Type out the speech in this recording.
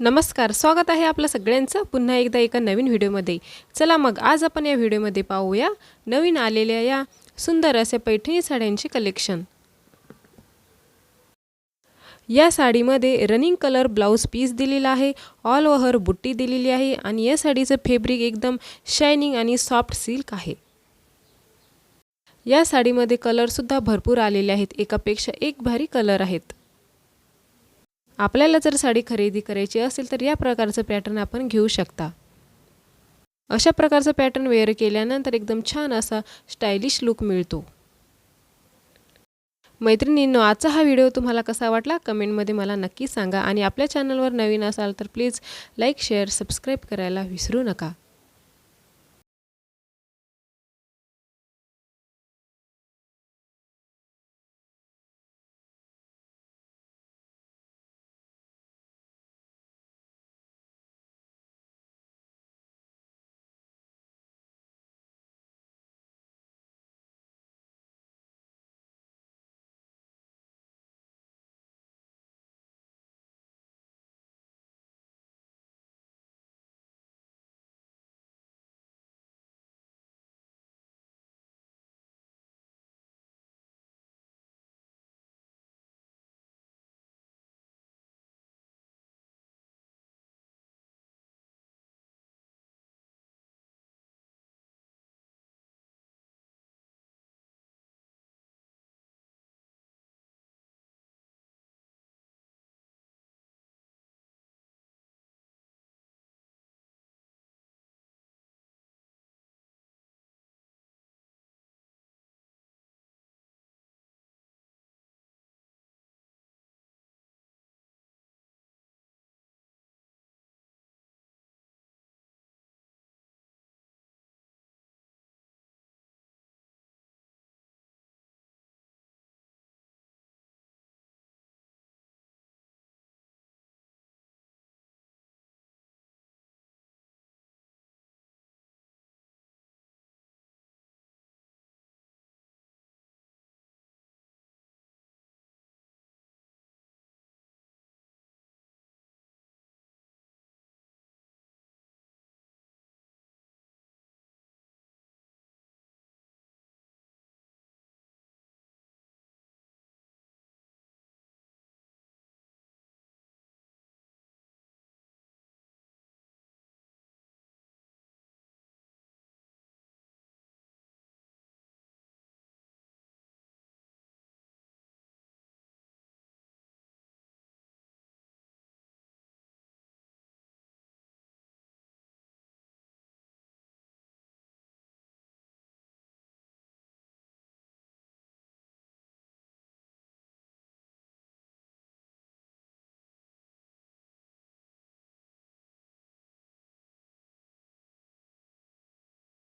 नमस्कार स्वागत आहे आपलं सगळ्यांचं पुन्हा एकदा एका नवीन व्हिडिओमध्ये. चला मग आज आपण या व्हिडिओमध्ये पाहूया नवीन आलेल्या या सुंदर असे पैठणी साड्यांचे कलेक्शन या साडीमध्ये रनिंग कलर ब्लाऊज पीस दिलेला आहे ऑल ओव्हर बुट्टी दिलेली आहे आणि या साडीचं फॅब्रिक एकदम शायनिंग आणि सॉफ्ट सिल्क आहे. या साडीमध्ये कलरसुद्धा भरपूर आलेले आहेत एकापेक्षा एक भारी कलर आहेत. आपल्याला जर साडी खरेदी करायची असेल तर या प्रकारचं पॅटर्न आपण घेऊ शकता. अशा प्रकारचं पॅटर्न वेअर केल्यानंतर एकदम छान असा स्टायलिश लुक मिळतो. मैत्रिणींनो आजचा हा व्हिडिओ तुम्हाला कसा वाटला? कमेंटमध्ये मला नक्की सांगा. आणि आपल्या चॅनलवर नवीन असाल तर प्लीज लाईक शेअर सबस्क्राईब करायला विसरू नका.